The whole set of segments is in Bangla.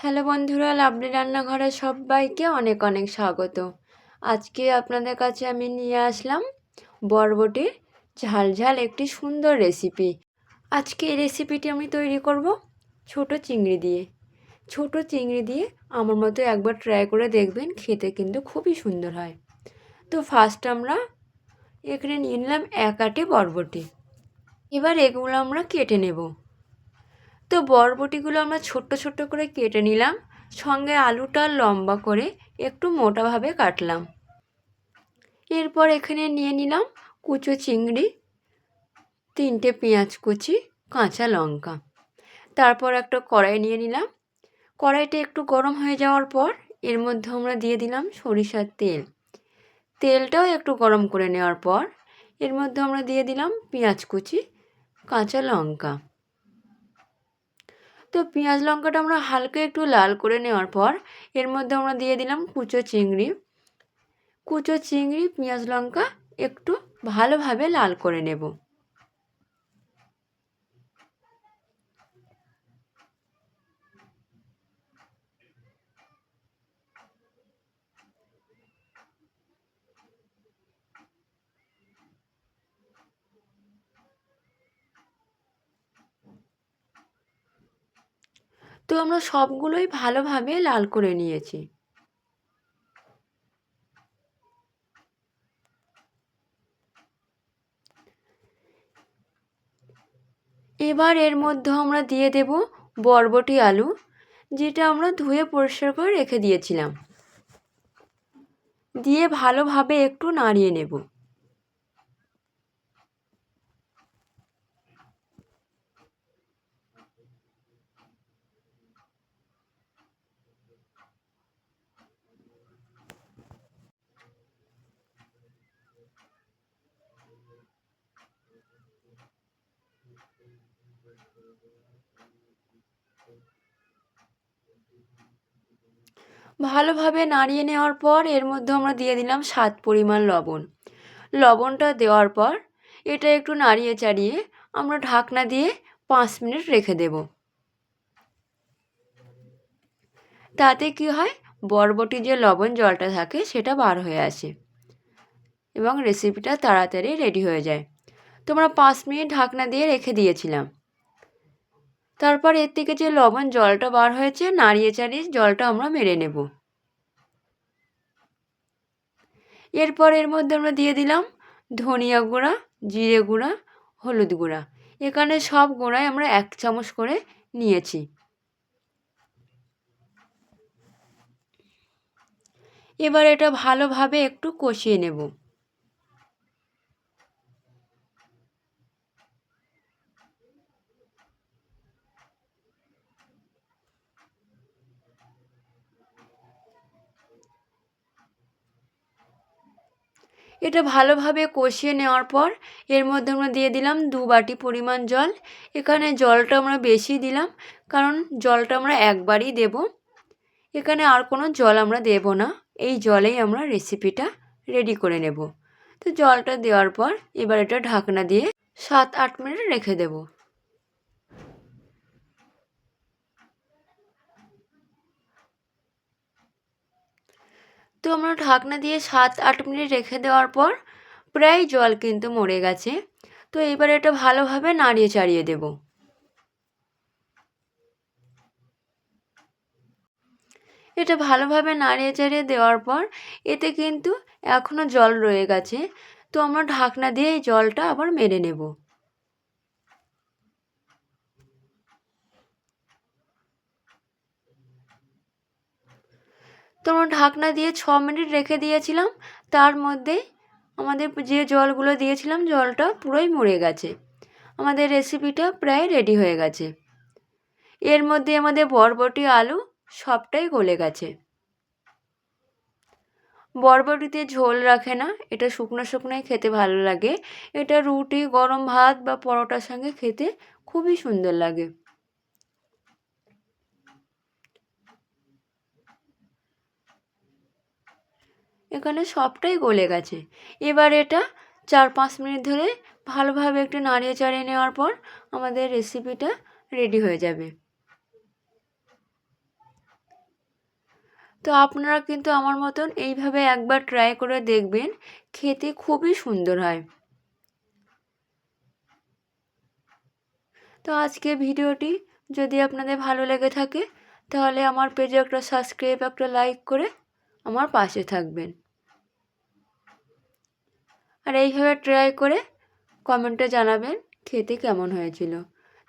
হ্যালো বন্ধুরা লাভলি রান্নাঘরে সবাইকে অনেক অনেক স্বাগত। আজকে আপনাদের কাছে আমি নিয়ে আসলাম বরবটির ঝাল ঝাল একটি সুন্দর রেসিপি। আজকে এই রেসিপিটি আমি তৈরি করব ছোট চিংড়ি দিয়ে। ছোট চিংড়ি দিয়ে আমার মতো একবার ট্রাই করে দেখবেন, খেতে কিন্তু খুবই সুন্দর হয়। তো ফার্স্ট আমরা এখানে নিয়ে নিলাম এক আটে বরবটি। এবার এগুলো আমরা কেটে নেব। তো বরবটিগুলো আমরা ছোট্ট ছোট্ট করে কেটে নিলাম, সঙ্গে আলুটা লম্বা করে একটু মোটাভাবে কাটলাম। এরপর এখানে নিয়ে নিলাম কুচো চিংড়ি, তিনটে পেঁয়াজ কুচি, কাঁচা লঙ্কা। তারপর একটা কড়াই নিয়ে নিলাম। কড়াইটা একটু গরম হয়ে যাওয়ার পর এর মধ্যে আমরা দিয়ে দিলাম সরিষার তেল। তেলটাও একটু গরম করে নেওয়ার পর এর মধ্যে আমরা দিয়ে দিলাম পেঁয়াজ কুচি, কাঁচা লঙ্কা। তো পেঁয়াজ লঙ্কাটা আমরা হালকা একটু লাল করে নেওয়ার পর এর মধ্যে আমরা দিয়ে দিলাম কুচো চিংড়ি। কুচো চিংড়ি, পেঁয়াজ লঙ্কা একটু ভালোভাবে লাল করে নেব। তো আমরা সবগুলোই ভালোভাবে লাল করে নিয়েছি। এবার এর মধ্যে আমরা দিয়ে দেব বরবটি আলু, যেটা আমরা ধুয়ে পরিষ্কার করে রেখে দিয়েছিলাম। দিয়ে ভালোভাবে একটু নাড়িয়ে নেব। ভালোভাবে নাড়িয়ে নেওয়ার পর এর মধ্যে আমরা দিয়ে দিলাম স্বাদ পরিমাণ লবণ। লবণটা দেওয়ার পর এটা একটু নাড়িয়ে চাড়িয়ে আমরা ঢাকনা দিয়ে পাঁচ মিনিট রেখে দেব। তাতে কি হয়? বরবটি যে লবণ জলটা থাকে সেটা বার হয়ে আসে এবং রেসিপিটা তাড়াতাড়ি রেডি হয়ে যায়। তোমরা পাঁচ মিনিট ঢাকনা দিয়ে রেখে দিয়েছিলাম। তারপর এর থেকে যে লবণ জলটা বার হয়েছে, নাড়িয়ে চাড়িয়ে জলটা আমরা মেরে নেব। এরপর এর মধ্যে আমরা দিয়ে দিলাম ধনিয়া গুঁড়া, জিরে গুঁড়া, হলুদ গুঁড়া। এখানে সব গুঁড়াই আমরা এক চামচ করে নিয়েছি। এবার এটা ভালোভাবে একটু কষিয়ে নেব। এটা ভালোভাবে কষিয়ে নেওয়ার পর এর মধ্যে আমরা দিয়ে দিলাম দু বাটি পরিমাণ জল। এখানে জলটা আমরা বেশি দিলাম, কারণ জলটা আমরা একবারই দেব। এখানে আর কোনো জল আমরা দেব না। এই জলেই আমরা রেসিপিটা রেডি করে নেব। তো জলটা দেওয়ার পর এবার এটা ঢাকনা দিয়ে সাত আট মিনিট রেখে দেবো। তো আমরা ঢাকনা দিয়ে সাত, আট মিনিট রেখে দেওয়ার পর প্রায় জল কিন্তু মরে গেছে। তো এবার এটা ভালোভাবে নাড়িয়ে চাড়িয়ে দেব। এটা ভালোভাবে নাড়িয়ে চাড়িয়ে দেওয়ার পর এতে কিন্তু এখনও জল রয়ে গেছে। তো আমরা ঢাকনা দিয়ে এই জলটা আবার মেরে নেব। তো ঢাকনা দিয়ে ছ মিনিট রেখে দিয়েছিলাম, তার মধ্যে আমাদের যে জলগুলো দিয়েছিলাম, জলটা পুরোই মরে গেছে। আমাদের রেসিপিটা প্রায় রেডি হয়ে গেছে। এর মধ্যে আমাদের বরবটি, আলু সবটাই গলে গেছে। বরবটিতে ঝোল রাখে না, এটা শুকনো শুকনোই খেতে ভালো লাগে। এটা রুটি, গরম ভাত বা পরোটার সঙ্গে খেতে খুবই সুন্দর লাগে। এখানে সবটাই গলে গেছে। এবার এটা চার পাঁচ মিনিট ধরে ভালোভাবে একটু নাড়িয়ে চাড়িয়ে নেওয়ার পর আমাদের রেসিপিটা রেডি হয়ে যাবে। তো আপনারা কিন্তু আমার মতন এইভাবে একবার ট্রাই করে দেখবেন, খেতে খুবই সুন্দর হয়। তো আজকে ভিডিওটি যদি আপনাদের ভালো লেগে থাকে, তাহলে আমার পেজে একটা সাবস্ক্রাইব একটা লাইক করে আমার পাশে থাকবেন। আর এইভাবে ট্রাই করে কমেন্টে জানাবেন খেতে কেমন হয়েছিল।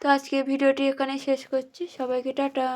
তো আজকে ভিডিওটি এখানে শেষ করছি। সবাইকে টাটা।